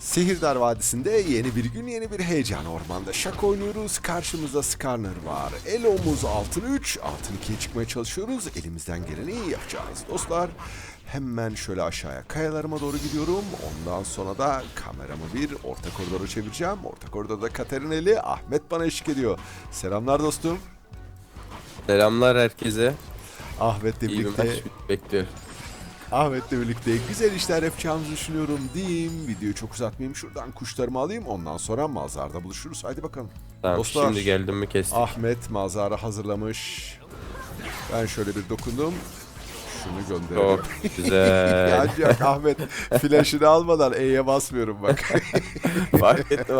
Sihirdar Vadisi'nde yeni bir gün yeni bir heyecan ormanda şak oynuyoruz. Karşımızda Skarner var. Elo'muz altın 3, altın 2'ye çıkmaya çalışıyoruz. Elimizden geleni iyi yapacağız dostlar. Hemen şöyle aşağıya kayalarıma doğru gidiyorum. Ondan sonra da kameramı bir orta koridora çevireceğim. Orta koridorda Katerineli Ahmet bana eşlik ediyor. Selamlar dostum. Selamlar herkese. Ahmet'le İyi bir birlikte maç bekliyorum. Ahmet'le birlikte güzel işler yapacağımızı düşünüyorum diyeyim. Videoyu çok uzatmayayım. Şuradan kuşlarımı alayım. Ondan sonra mazarda buluşuruz. Haydi bakalım. Tamam Dostlar. şimdi geldim mi kestik. Ahmet mazara hazırlamış. Ben şöyle bir dokundum. Şunu gönderelim. Çok güzel. Ancak Ahmet flash'ını almadan E'ye basmıyorum bak. Fark ettim.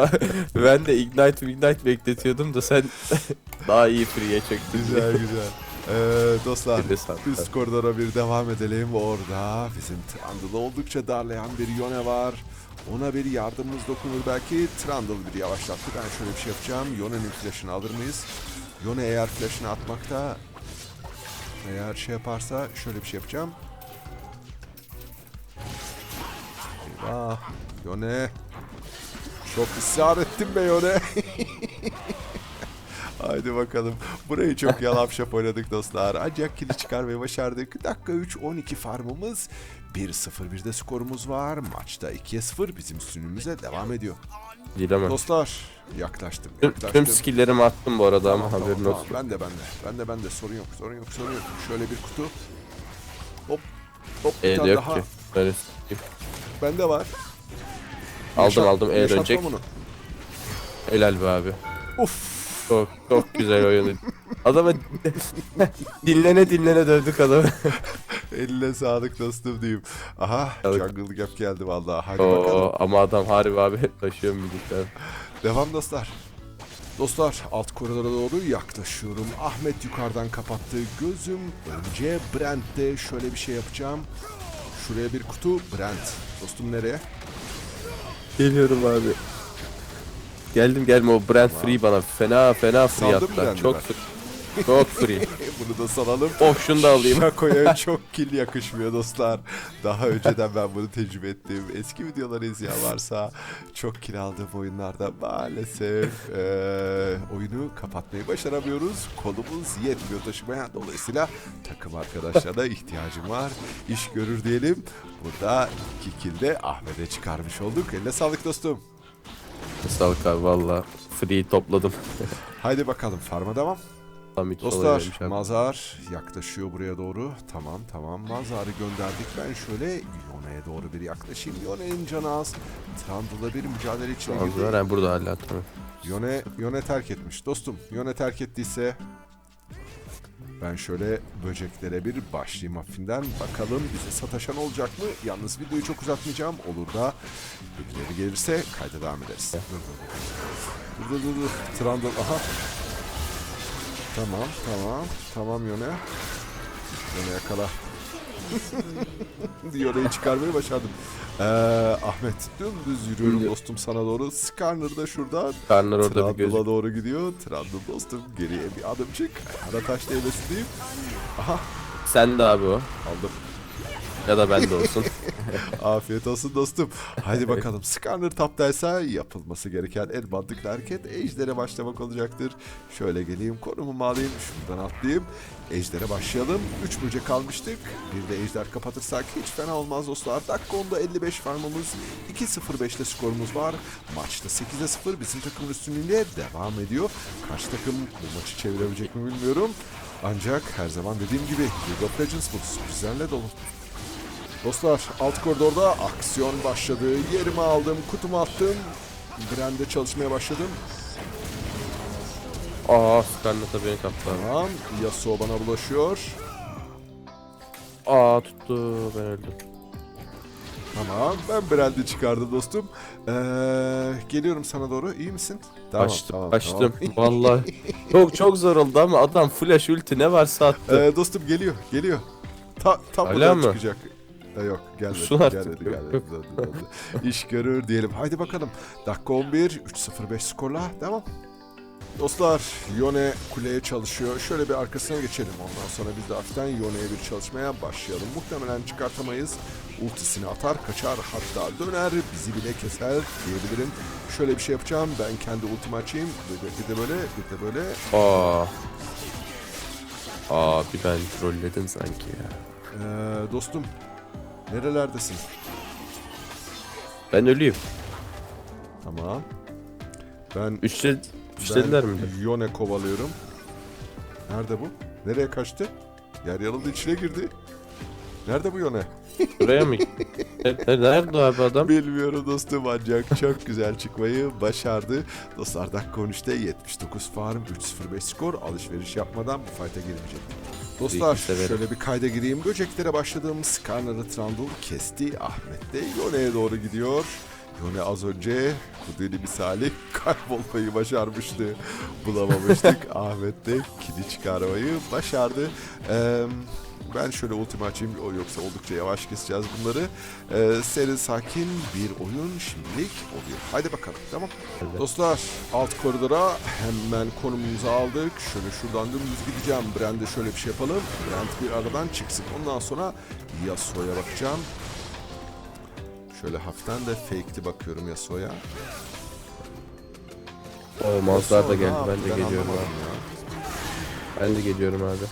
Ben de Ignite Ignite bekletiyordum da sen daha iyi free'ye çöktün. güzel güzel. Ee, dostlar sağ- üst koridora bir devam edelim. Orada bizim Trundle'ı oldukça darlayan bir Yone var. Ona bir yardımımız dokunur belki. Trundle bir yavaşlattı. Ben şöyle bir şey yapacağım. Yone'nin flash'ını alır mıyız? Yone eğer flash'ını atmakta eğer şey yaparsa şöyle bir şey yapacağım. Eyvah. Yone. Çok ısrar ettim be Yone. Haydi bakalım. Burayı çok yalapşap oynadık dostlar. Ancak kili çıkarmayı başardık. Dakika 3 12 farmımız. 1-0-1'de skorumuz var. Maçta 2'ye 0 bizim üstünlüğümüze devam ediyor. Bilemem. Dostlar yaklaştım. Yaklaştım. tüm skill'lerimi attım bu arada ama Tamam, haberin tamam, olsun. Ben de ben de. Ben de ben de sorun yok. Sorun yok. Sorun yok. Şöyle bir kutu. Hop. Hop bir tane yok daha. ki. Böyle Bende var. aldım Yaşat- aldım E dönecek. bunu. Helal be abi. Uf. Çok çok güzel oyun. Adama dinlene dinlene dövdük adamı. Eline sağlık dostum diyeyim. Aha Sağlık. jungle gap geldi vallahi. Hadi bakalım. Oo, ama adam harbi abi taşıyor birlikte. Devam dostlar. Dostlar alt koridora doğru yaklaşıyorum. Ahmet yukarıdan kapattı. Gözüm önce Brent'te şöyle bir şey yapacağım. Şuraya bir kutu Brent. Dostum nereye? Geliyorum abi. Geldim gelme o Brand Free bana fena fena free attılar. Brand'i Çok free. Çok free. Bunu da salalım. oh şunu da alayım. Şakoya çok kill yakışmıyor dostlar. Daha önceden ben bunu tecrübe ettim. Eski videoları izleyen varsa çok kill aldığım oyunlarda maalesef eee, oyunu kapatmayı başaramıyoruz. Kolumuz yetmiyor taşımaya. Dolayısıyla takım arkadaşlarına ihtiyacım var. İş görür diyelim. Burada iki kill de Ahmet'e çıkarmış olduk. Eline sağlık dostum. Sağlık abi valla. Free topladım. Haydi bakalım farma devam. Tam Dostlar. Mazar yaklaşıyor buraya doğru. Tamam tamam Mazar'ı gönderdik. Ben şöyle Yone'ye doğru bir yaklaşayım. Yone'nin canı az. Trundle'da bir mücadele içine girdi. yani burada hala tamam. Yone, Yone terk etmiş. Dostum Yone terk ettiyse ben şöyle böceklere bir başlayayım hafifinden. Bakalım bize sataşan olacak mı? Yalnız videoyu çok uzatmayacağım. Olur da birileri gelirse kayda devam ederiz. Dur dur dur. Dur dur dur. Trundle aha. Tamam tamam. Tamam Yone. Yone yakala. Yone'yi çıkarmayı başardım. Ee, Ahmet dümdüz yürüyorum dostum sana doğru. Skarner da şurada. Karnlar orada bir gözük. doğru gidiyor. Trundle dostum geriye bir adım çık. Ara taş değmesin diyeyim. Aha Sen de abi o. aldım. Ya da ben de olsun. Afiyet olsun dostum. Haydi bakalım. Skarner taptaysa yapılması gereken en mantıklı hareket Ejder'e başlamak olacaktır. Şöyle geleyim konumumu alayım. Şuradan atlayayım. Ejder'e başlayalım. 3 böcek kalmıştık. Bir de Ejder kapatırsak hiç fena olmaz dostlar. Dakika 10'da 55 farmımız. 2-0-5'te skorumuz var. Maçta 8'e 0 bizim takımın üstünlüğüyle devam ediyor. Karşı takım bu maçı çevirebilecek mi bilmiyorum. Ancak her zaman dediğim gibi League of Legends bu sürprizlerle dolu. Dostlar alt koridorda aksiyon başladı. Yerimi aldım, kutumu attım. Brand'e çalışmaya başladım. Aa Scarlet da beni kaptı abi. Tamam. Yasuo bana bulaşıyor. Aa tuttu ben öldüm. Tamam. Ben Brand'i çıkardım dostum. Ee, geliyorum sana doğru. İyi misin? Tamam, Açtım tamam, açtım. tamam. Vallahi çok çok zor oldu ama adam flash ulti ne varsa attı. Ee, dostum geliyor, geliyor. Ta, tam Hala buradan mı? çıkacak. Ee, yok gelmedi, Su artık, gelmedi, gelmedi. Döndü, döndü. İş görür diyelim. Haydi bakalım. Dakika 11, 3-0-5 skorla devam. Dostlar Yone kuleye çalışıyor. Şöyle bir arkasına geçelim ondan sonra biz de hafiften Yone'ye bir çalışmaya başlayalım. Muhtemelen çıkartamayız. Ultisini atar, kaçar, hatta döner, bizi bile keser diyebilirim. Şöyle bir şey yapacağım. Ben kendi ultimi açayım. Bir de, böyle, bir de böyle. Aa. Abi ben trolledim sanki ya. Ee, dostum, nerelerdesin? Ben ölüyüm. Tamam. Ben Üçte, üçlediler mi? Yone kovalıyorum. Nerede bu? Nereye kaçtı? Yer yarıldı içine girdi. Nerede bu Yone? Buraya mı? Nerede, nerede abi adam? Bilmiyorum dostum ancak çok güzel çıkmayı başardı. Dostlar 13'te 79 farm 3-0-5 skor alışveriş yapmadan bu fight'a girmeyecek. Dostlar şöyle bir kayda gireyim. Böceklere başladığımız Skarner'ı Trundle kesti. Ahmet de Yone'ye doğru gidiyor. Yone az önce Kudeli misali kaybolmayı başarmıştı. Bulamamıştık. Ahmet de kili çıkarmayı başardı. Eee ben şöyle ultimi açayım o yoksa oldukça yavaş keseceğiz bunları. Ee, serin sakin bir oyun şimdilik oluyor. Haydi bakalım tamam. Evet. Dostlar alt koridora hemen konumumuzu aldık. Şöyle şuradan dümdüz gideceğim. Brand'e şöyle bir şey yapalım. Brand bir aradan çıksın. Ondan sonra Yasuo'ya bakacağım. Şöyle hafiften de fake'li bakıyorum Yasuo'ya. O mazlar da geldi. Ben de geliyorum abi. Ben de geliyorum abi. ya.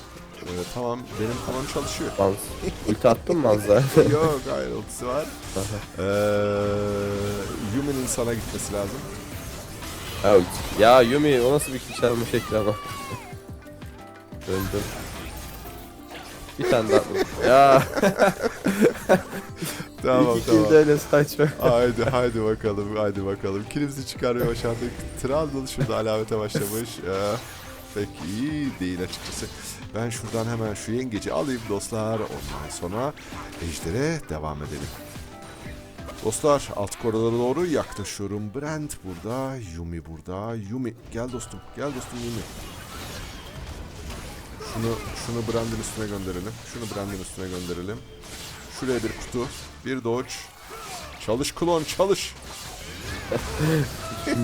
Ee, tamam benim tamam çalışıyor. Maz. Ulti attın mı mazlar? Yok hayır ultisi var. Ee, Yumi'nin sana gitmesi lazım. ulti. Ya Yumi o nasıl bir kill çalma şekli ama. Öldüm. Bir tane daha. ya Tamam iki tamam. öyle saçma. haydi haydi bakalım haydi bakalım. Kilimizi çıkarmaya başardık. Trundle şurada alamete başlamış. Ee, pek iyi değil açıkçası. Ben şuradan hemen şu yengeci alayım dostlar. Ondan sonra ejdere devam edelim. Dostlar alt koridora doğru yaklaşıyorum. Brent burada, Yumi burada. Yumi gel dostum, gel dostum Yumi. Şunu şunu Brand'in üstüne gönderelim. Şunu Brand'in üstüne gönderelim. Şuraya bir kutu, bir dodge. Çalış klon çalış.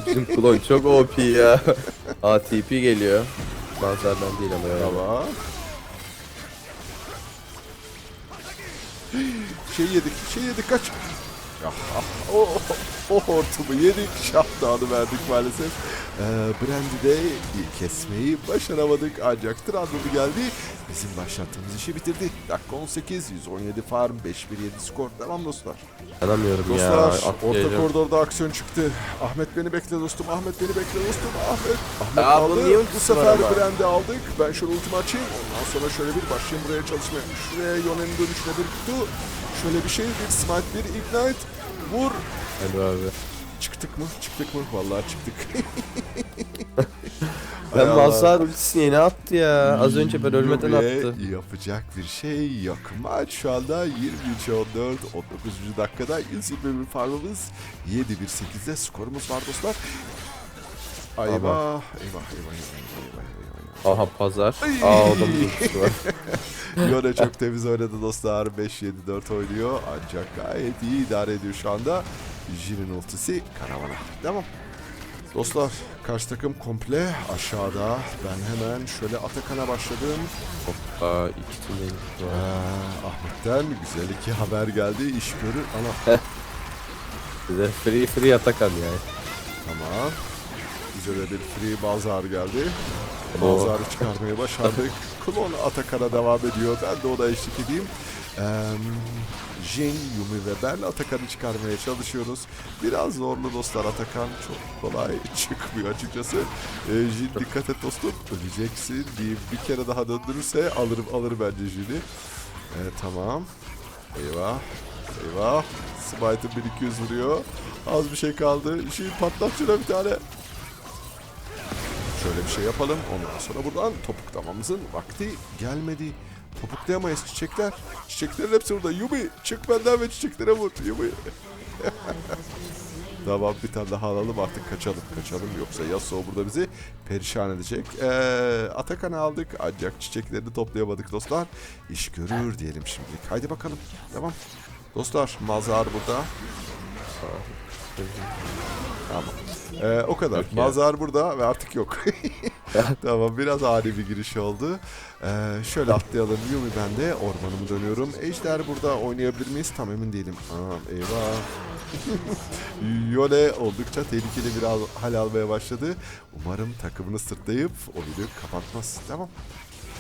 Bizim klon çok OP ya. ATP geliyor. Mazlardan değil ama ya. Tamam. Şey yedik, şey yedik kaç. Ah, o, o hortumu yedik, şahtağını verdik maalesef. Ee, Brand'i de kesmeyi başaramadık ancak Trundle geldi. Bizim başlattığımız işi bitirdi. Dakika 18, 117 farm, 5-1-7 skor. Devam dostlar. Anlamıyorum ya. Dostlar, orta koridorda aksiyon çıktı. Ahmet beni bekle dostum, Ahmet beni bekle dostum, Ahmet. Ahmet Ya aldı, bu sefer? Brand'i aldık. Ben şöyle ultimi açayım, ondan sonra şöyle bir başlayayım buraya çalışmaya. Şuraya Yone'nin dönüşüne bir kutu. Şöyle bir şey, bir smite, bir ignite. Vur. Hadi abi. Çıktık mı? Çıktık mı? Vallahi çıktık. Ben. Mazhar ultisini yeni attı ya. Az önce ben ölmeden Yumi'ye attı. yapacak bir şey yok. Maç şu anda 23-14, 19. dakikada 121 farmımız 7-1-8'de skorumuz var dostlar. Eyvah, eyvah, eyvah, eyvah, eyvah, eyvah, eyvah. Aha pazar. Ay. Aa adamın ultisi var. Yone çok temiz oynadı dostlar. 5-7-4 oynuyor ancak gayet iyi idare ediyor şu anda. Jin'in ultisi karavana. Devam. Dostlar karşı takım komple aşağıda. Ben hemen şöyle Atakan'a başladım. İkisinde Ee, var. Ahmet'ten güzel iki haber geldi. İş görür. Ana Bize free free atakan yani. tamam. Bize de bir free bazar geldi. Bazarı çıkarmayı başardık. Klon Atakan'a devam ediyor. Ben de ona eşlik edeyim. Ee, Jin, Yumi ve ben Atakan'ı çıkarmaya çalışıyoruz. Biraz zorlu dostlar Atakan. Çok kolay çıkmıyor açıkçası. Ee, Jin dikkat et dostum. Öleceksin diyeyim. Bir kere daha döndürürse alırım alır bence Jin'i. Ee, tamam. Eyvah. Eyvah. Smite'ın 1200 vuruyor. Az bir şey kaldı. Jin patlat şuna bir tane. Şöyle bir şey yapalım. Ondan sonra buradan topuklamamızın vakti gelmedi. Topuklayamayız çiçekler. Çiçeklerin hepsi burada. Yumi çık benden ve çiçeklere vur. Yumi. tamam bir tane daha alalım artık kaçalım kaçalım yoksa Yasuo burada bizi perişan edecek. Ee, Atakan'ı aldık ancak çiçeklerini toplayamadık dostlar. İş görür diyelim şimdilik. Haydi bakalım devam. Dostlar Mazhar burada. Tamam. Ee, o kadar. Yok ya. Mazhar burada ve artık yok. tamam biraz ani bir giriş oldu. Ee, şöyle atlayalım. Yumi ben de ormanımı dönüyorum. Ejder burada oynayabilir miyiz? Tam emin değilim. Aa, eyvah. Yone oldukça tehlikeli bir hal, hal almaya başladı. Umarım takımını sırtlayıp oyunu kapatmaz. Tamam.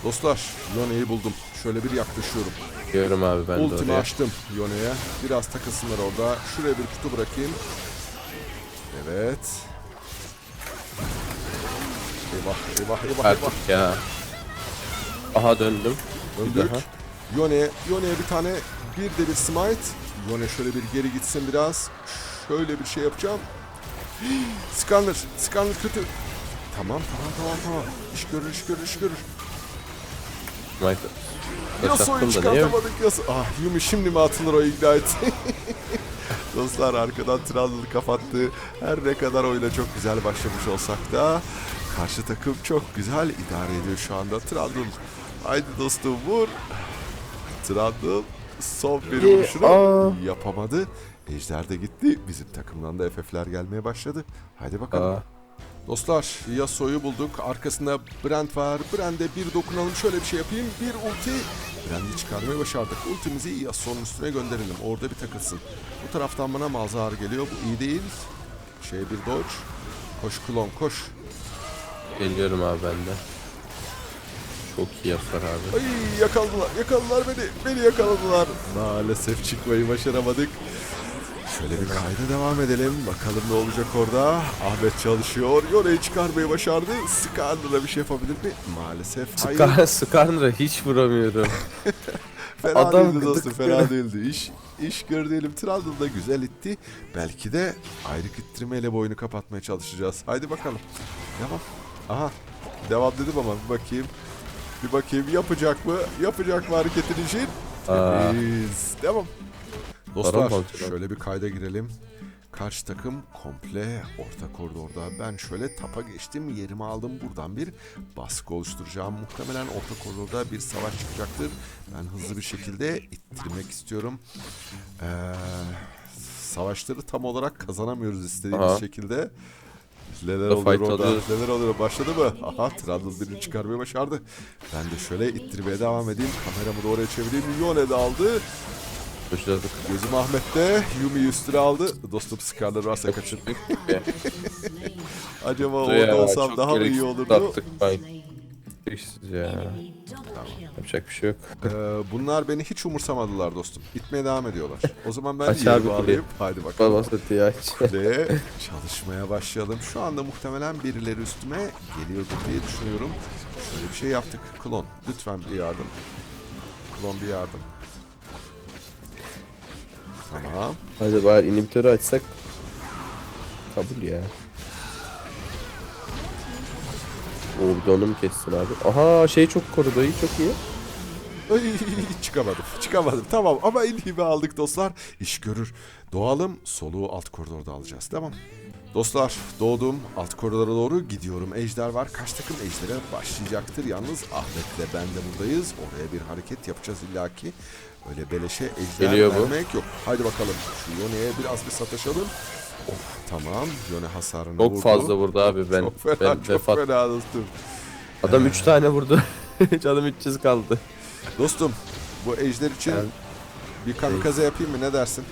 Dostlar Yone'yi buldum. Şöyle bir yaklaşıyorum. Diyorum abi ben de Ultimi oraya. açtım Yone'ye. Biraz takılsınlar orada. Şuraya bir kutu bırakayım. Evet. Eyvah eyvah eyvah eyvah. Artık ya. Aha döndüm. Bir Öldük. daha. Yone, Yone'ye bir tane bir de bir smite. Yone şöyle bir geri gitsin biraz. Şöyle bir şey yapacağım. Scanner, Scanner kötü. Tamam tamam tamam tamam. İş görür iş görür iş görür. Michael. Yasuo'yu çıkartamadık Yasuo. Ah Yumi şimdi mi atılır o ignite? Dostlar arkadan Trundle kapattı. Her ne kadar oyuna çok güzel başlamış olsak da karşı takım çok güzel idare ediyor şu anda. Trundle haydi dostum vur. Trundle son bir vuruşunu yapamadı. Ejder de gitti. Bizim takımdan da FF'ler gelmeye başladı. Haydi bakalım. Aa, Dostlar Yasuo'yu bulduk. Arkasında Brand var. Brand'e bir dokunalım. Şöyle bir şey yapayım. Bir ulti. Brand'i çıkarmayı başardık. Ultimizi Yasuo'nun üstüne gönderelim. Orada bir takılsın. Bu taraftan bana Malzahar geliyor. Bu iyi değil. Şey bir dodge. Koş klon koş. Geliyorum abi ben de. Çok iyi yapar abi. Ay yakaladılar. Yakaladılar beni. Beni yakaladılar. Maalesef çıkmayı başaramadık. Şöyle bir kayda devam edelim. Bakalım ne olacak orada. Ahmet çalışıyor. Yore'yi çıkarmayı başardı. Skarner'a bir şey yapabilir mi? Maalesef hayır. Skarner'a hiç vuramıyorum. Fena Adam değildi dostum fena değildi. İş, iş gör diyelim. Trundle da güzel itti. Belki de ayrı ittirmeyle bu oyunu kapatmaya çalışacağız. Haydi bakalım. Devam. Aha. Devam dedim ama bir bakayım. Bir bakayım yapacak mı? Yapacak mı hareketin için? Temiz. Devam. Dostlar şöyle bir kayda girelim. Karşı takım komple orta koridorda. Ben şöyle tapa geçtim. Yerimi aldım. Buradan bir baskı oluşturacağım. Muhtemelen orta koridorda bir savaş çıkacaktır. Ben hızlı bir şekilde ittirmek istiyorum. Ee, savaşları tam olarak kazanamıyoruz istediğimiz Aha. şekilde. Neler Da oluyor fight orada? alıyor. Neler oluyor? Başladı mı? Aha Trundle birini çıkarmayı başardı. Ben de şöyle ittirmeye devam edeyim. Kameramı da oraya çevireyim. Yone de aldı. Başladık. Gözüm Ahmet'te. Yumi'yi üstüne aldı. Dostum Skarner varsa kaçın. Acaba orada olsam daha mı iyi olurdu? attık ben. Gereksiz ya. Yapacak bir şey yok. Ee, bunlar beni hiç umursamadılar dostum. Gitmeye devam ediyorlar. O zaman ben Aç yerimi abi kuleyi. Haydi bakalım. Baba satıyı aç. Ve çalışmaya başlayalım. Şu anda muhtemelen birileri üstüme geliyordur diye düşünüyorum. Şöyle bir şey yaptık. Klon lütfen bir yardım. Klon bir yardım. Tamam. Hadi bari inhibitörü açsak. Kabul ya. Oo bir de onu mu kessin abi? Aha şey çok korudu iyi çok iyi. Ay, çıkamadım. Çıkamadım. Tamam ama inhibi aldık dostlar. İş görür. Doğalım. Soluğu alt koridorda alacağız. Tamam. Dostlar doğdum. Alt koridora doğru gidiyorum. Ejder var. Kaç takım ejdere başlayacaktır. Yalnız Ahmet'le ben de buradayız. Oraya bir hareket yapacağız illaki. Öyle beleşe ejder Geliyor bu. vermek yok. Haydi bakalım. Şu Yone'ye biraz bir sataşalım. Of tamam. Yone hasarını Çok vurdu. fazla vurdu abi ben. çok fena, ben çok vefat. fena dostum. Adam 3 tane vurdu. Canım 300 kaldı. Dostum bu ejder için Ben- bir kamikaze yapayım mı ne dersin?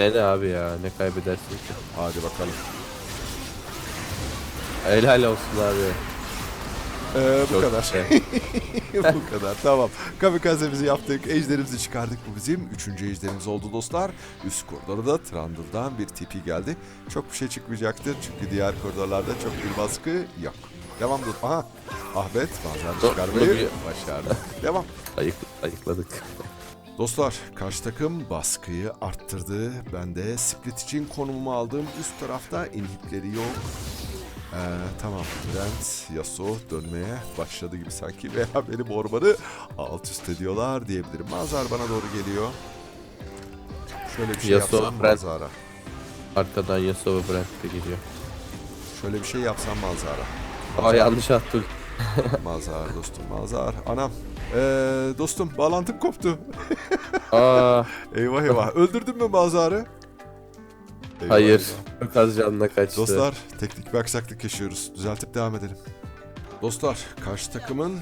Ne abi ya ne kaybedersin ki. Hadi bakalım. Helal olsun abi. Ee, bu Çok kadar. şey. bu kadar. Tamam. Kamikazemizi yaptık. Ejderimizi çıkardık. Bu bizim üçüncü ejderimiz oldu dostlar. Üst koridorda Trundle'dan bir tipi geldi. Çok bir şey çıkmayacaktır. Çünkü diğer koridorlarda çok bir baskı yok. Devam dur. Aha. Ahmet bazen çıkarmayı başardı. Devam. Ayık, ayıkladık. Dostlar karşı takım baskıyı arttırdı. Ben de split için konumumu aldım. Üst tarafta inhipleri yok. Ee, tamam Brent, Yasuo dönmeye başladı gibi sanki veya benim ormanı alt üst ediyorlar diyebilirim. Mazhar bana doğru geliyor. Şöyle bir şey Yasuo, yapsam Brent. Mazhar'a. Arkadan Yasuo ve Brent de geliyor. Şöyle bir şey yapsam Mazhar'a. Aa yanlış attım. Mazhar dostum Mazhar. Anam. Ee, dostum bağlantım koptu. Aa Eyvah eyvah. Öldürdün mü Mazhar'ı? Eyvah, Hayır. eyvah. Çok az canına kaçtı. Dostlar teknik bir aksaklık yaşıyoruz. Düzeltip devam edelim. Dostlar karşı takımın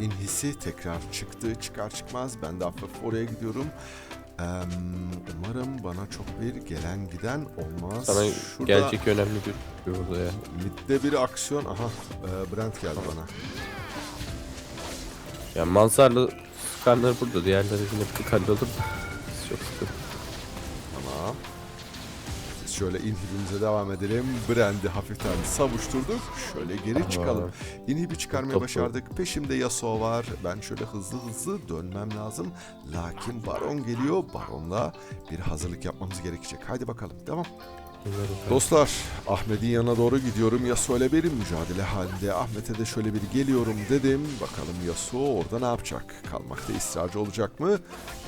inhisi tekrar çıktı. Çıkar çıkmaz ben de hafif oraya gidiyorum. Umarım bana çok bir gelen giden olmaz. Sana Şurada gelecek önemli bir burada ya. midde bir aksiyon. Aha eee, Brent geldi bana. Ya Mansarlı skanlar burada. Diğerleri yine bir hallolur. Çok sıkıntı. Şöyle inhibimize devam edelim. Brand'i hafiften savuşturduk. Şöyle geri çıkalım. İnhibi çıkarmayı Topu. başardık. Peşimde Yasuo var. Ben şöyle hızlı hızlı dönmem lazım. Lakin Baron geliyor. Baron'la bir hazırlık yapmamız gerekecek. Haydi bakalım. Devam. Dostlar Ahmet'in yanına doğru gidiyorum. Yasuo ile bir mücadele halinde. Ahmet'e de şöyle bir geliyorum dedim. Bakalım Yasuo orada ne yapacak? Kalmakta ısrarcı olacak mı?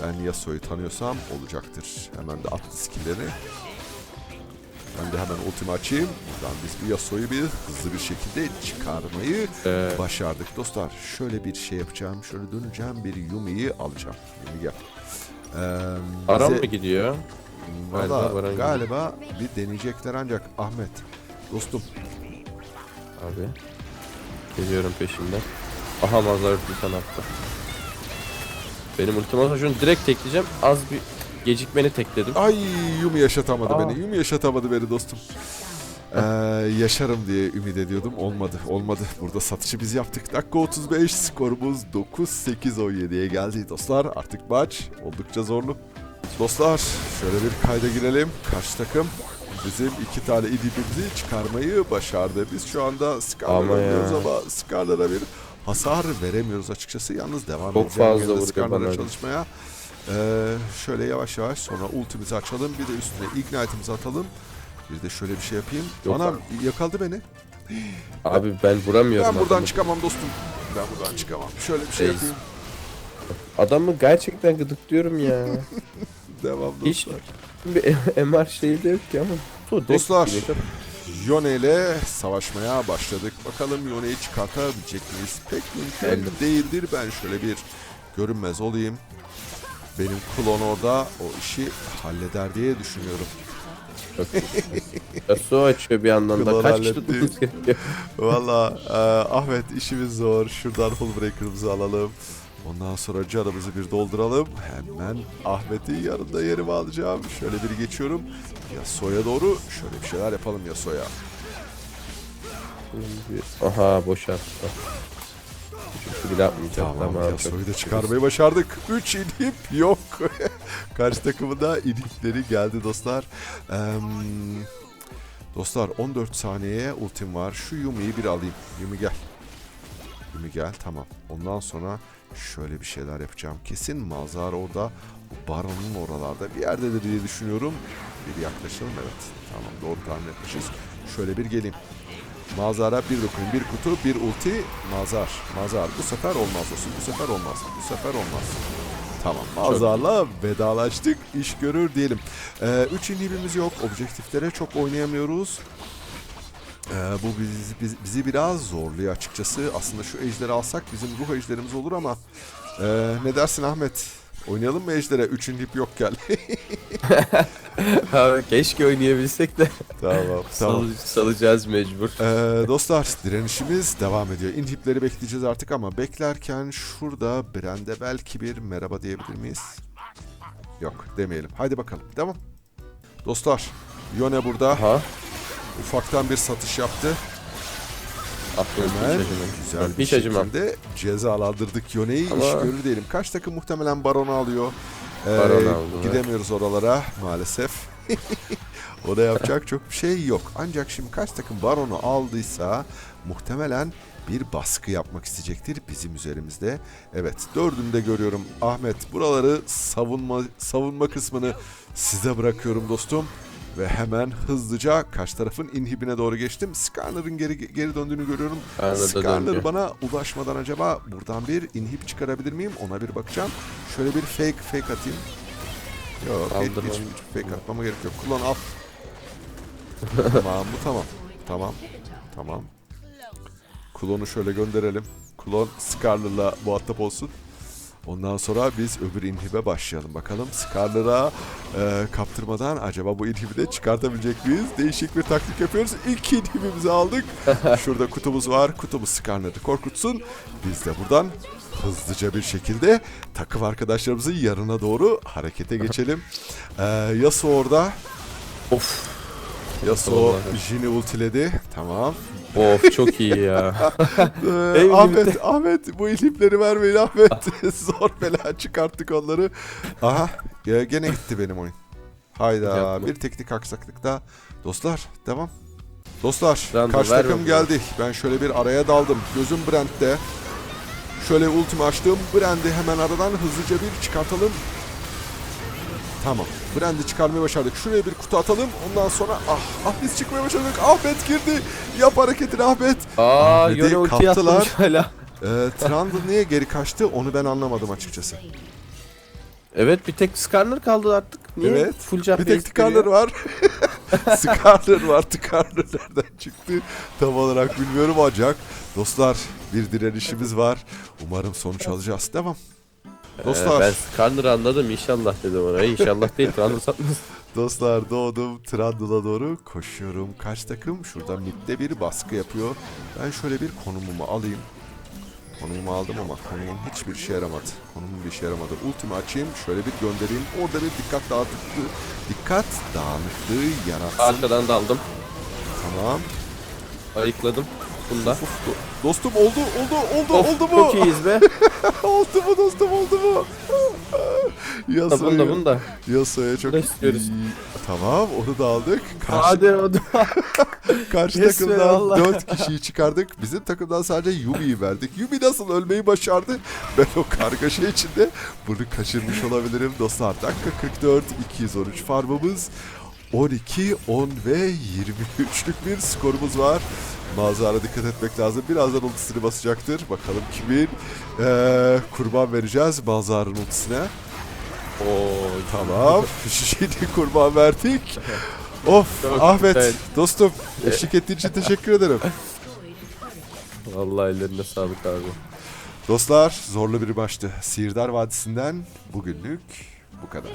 Ben Yasuo'yu tanıyorsam olacaktır. Hemen de attı skill'leri. Ben de hemen ultimi açayım. Buradan biz bir Yasuo'yu bir hızlı bir şekilde çıkarmayı Ee, başardık. Dostlar şöyle bir şey yapacağım. Şöyle döneceğim bir Yumi'yi alacağım. Yumi gel. Ee, Aram bize- mı gidiyor? Valla Galiba galiba bir deneyecekler ancak Ahmet dostum Abi. Geliyorum peşinden. Aha Mazhar ulti sana attı. Benim ultim olsa şunu direkt tekleyeceğim. Az bir gecikmeni tekledim. ay Yumi yaşatamadı Aa. beni Yumi yaşatamadı beni dostum. Ee, yaşarım diye ümit ediyordum. Olmadı olmadı. Burada satışı biz yaptık. Dakika 35 skorumuz 9-8-17'ye geldi dostlar. Artık maç oldukça zorlu. Dostlar şöyle bir kayda girelim. Karşı takım bizim iki tane idibimizi çıkarmayı başardı. Biz şu anda ya. oynuyoruz ama Skar'lara bir hasar veremiyoruz açıkçası. Yalnız devam Çok edeceğim fazla Skar'lara bana. çalışmaya ee, şöyle yavaş yavaş sonra ultimizi açalım. Bir de üstüne ignite'imizi atalım. Bir de şöyle bir şey yapayım. Yok Anam abi. yakaladı beni. Abi ben vuramıyorum Ben buradan adamı. çıkamam dostum. Ben buradan çıkamam. Şöyle bir şey Ey. yapayım. Adamı gerçekten gıdıklıyorum ya. Devam Hiç dostlar. bir MR şeyi de yok ki ama. Bu direkt Dostlar. Yone ile savaşmaya başladık. Bakalım Yone'yi çıkartabilecek miyiz? Pek mümkün Eldim. değildir. Ben şöyle bir görünmez olayım. Benim klon orada o işi halleder diye düşünüyorum. Yasuo açıyor bir yandan da. Kaç halletti. kişi? Valla e, Ahmet işimiz zor. Şuradan full breaker'ımızı alalım. Ondan sonra canımızı bir dolduralım. Hemen Ahmet'in yanında yerimi alacağım. Şöyle bir geçiyorum. Yasuo'ya doğru şöyle bir şeyler yapalım Yasuo'ya. Aha boşalttı. Çünkü bile yapmayacak. Tamam, Tamam, çok Yasuo'yu da çıkarmayı başardık. 3 inhip yok. Karşı takımında inhipleri geldi dostlar. Eee, dostlar 14 saniyeye ultim var. Şu Yumi'yi bir alayım. Yumi gel. Yumi gel tamam. Ondan sonra şöyle bir şeyler yapacağım. Kesin Mazhar orada. Bu baronun oralarda bir yerdedir diye düşünüyorum. Bir yaklaşalım evet. Tamam doğru tahmin etmişiz. Şöyle bir geleyim. Mazara bir dokunayım. Bir kutu, bir ulti. Mazar. Mazar. Bu sefer olmaz olsun. Bu sefer olmaz. Bu sefer olmaz. Tamam. Mazar'la vedalaştık. İş görür diyelim. Ee, üç inhibimiz yok. Objektiflere çok oynayamıyoruz. Ee, bu bizi, biz- bizi biraz zorluyor açıkçası. Aslında şu ejderi alsak bizim ruh ejderimiz olur ama ee, ne dersin Ahmet? Oynayalım mı ejdere? Üç inhib yok gel. Abi keşke oynayabilsek de tamam. tamam. sal- salacağız mecbur. Ee, dostlar direnişimiz devam ediyor. İnhipleri bekleyeceğiz artık ama beklerken şurada Brand'e belki bir merhaba diyebilir miyiz? Yok demeyelim. Haydi bakalım. Devam. Dostlar Yone burada. Aha. Ufaktan bir satış yaptı. Güzel bir Hiç acımam. şekilde cezalandırdık Yone'yi. Ama- İş görür diyelim. Kaç takım muhtemelen Baron'u alıyor. Ee, aldı, evet. gidemiyoruz oralara maalesef. o da yapacak çok bir şey yok. Ancak şimdi kaç takım Baron'u aldıysa muhtemelen bir baskı yapmak isteyecektir bizim üzerimizde. Evet dördünü de görüyorum. Ahmet buraları savunma savunma kısmını size bırakıyorum dostum. Ve hemen hızlıca karşı tarafın inhibine doğru geçtim. Skarner'ın geri, geri döndüğünü görüyorum. Skarner da Skarner döndü. bana ulaşmadan acaba buradan bir inhib çıkarabilir miyim? Ona bir bakacağım. Şöyle bir fake fake atayım. Yok hiç, Aldırmam. hiç fake atmama gerek yok. Kullan al. tamam bu tamam. Tamam. Tamam. Klonu şöyle gönderelim. Klon Skarner'la muhatap olsun. Ondan sonra biz öbür inhibe başlayalım bakalım. Skarner'a e, kaptırmadan acaba bu inhibi de çıkartabilecek miyiz? Değişik bir taktik yapıyoruz. İlk inhibimizi aldık. Şurada kutumuz var. Kutumuz Skarner'ı korkutsun. Biz de buradan hızlıca bir şekilde takım arkadaşlarımızın yanına doğru harekete geçelim. E, Yasuo orada. Of. Yasuo. Jin'i ultiledi. Tamam. Of çok iyi ya. Ee, Ahmet, Ahmet bu ilipleri vermeyin Ahmet. Zor bela çıkarttık onları. Aha ya gene gitti benim oyun. Hayda Yapma. bir teknik aksaklıkta. Dostlar devam. Dostlar Randall, karşı takım geldi. Ben şöyle bir araya daldım. Gözüm Brent'te. Şöyle ultimi açtım. Brand'i hemen aradan hızlıca bir çıkartalım. Tamam. Brand'i çıkarmayı başardık. Şuraya bir kutu atalım. Ondan sonra ah, ah biz çıkmaya başardık. Ahmet girdi. Yap hareketini Ahmet. Aa Ahmet'i kaptılar. hala. Ee, Trundle niye geri kaçtı onu ben anlamadım açıkçası. Evet bir tek Skarner kaldı artık. Niye? Evet, Full Bir tek. Skarner var. Skarner var. Skarner nereden çıktı tam olarak bilmiyorum ancak. Dostlar bir direnişimiz var. Umarım sonuç alacağız. Devam. Dostlar, Ee, ben Skarner'ı anladım inşallah dedim ona. İnşallah değil Trundle satmaz. dostlar doğdum. Trundle'a doğru koşuyorum. Kaç takım? Şurada midde bir baskı yapıyor. Ben şöyle bir konumumu alayım. Konumumu aldım ama konumum hiçbir işe yaramadı. Konumum bir işe yaramadı. Ultimi açayım. Şöyle bir göndereyim. Orada bir dikkat dağıtıklığı, dikkat dağınıklığı yaratsın. Arkadan daldım. Tamam. Ayıkladım. Bunda. Uf, do- dostum oldu, oldu, oldu, Of, oldu mu? Çok iyiyiz be. oldu mu dostum, oldu mu? Bunda Yasuo'ya, bunda. Yasuo'ya çok istiyoruz. Tamam, onu da aldık. Karşı, Hadi o da. karşı Yes takımdan vallahi. 4 kişiyi çıkardık. Bizim takımdan sadece Yumi'yi verdik. Yumi nasıl ölmeyi başardı? Ben o kargaşa içinde bunu kaçırmış olabilirim. Dostlar dakika 44, 213 farmımız. 12, 10 ve 23'lük bir skorumuz var. Mazara dikkat etmek lazım. Birazdan ultisini basacaktır. Bakalım kimin eee, kurban vereceğiz Mazar'ın ultisine. Oo, Tamam. Şimdi kurban verdik. Of Çok Ahmet güzel. dostum eşlik ettiğin için teşekkür ederim. Vallahi ellerine sağlık abi. Dostlar zorlu bir maçtı. Sihirdar Vadisi'nden bugünlük bu kadar.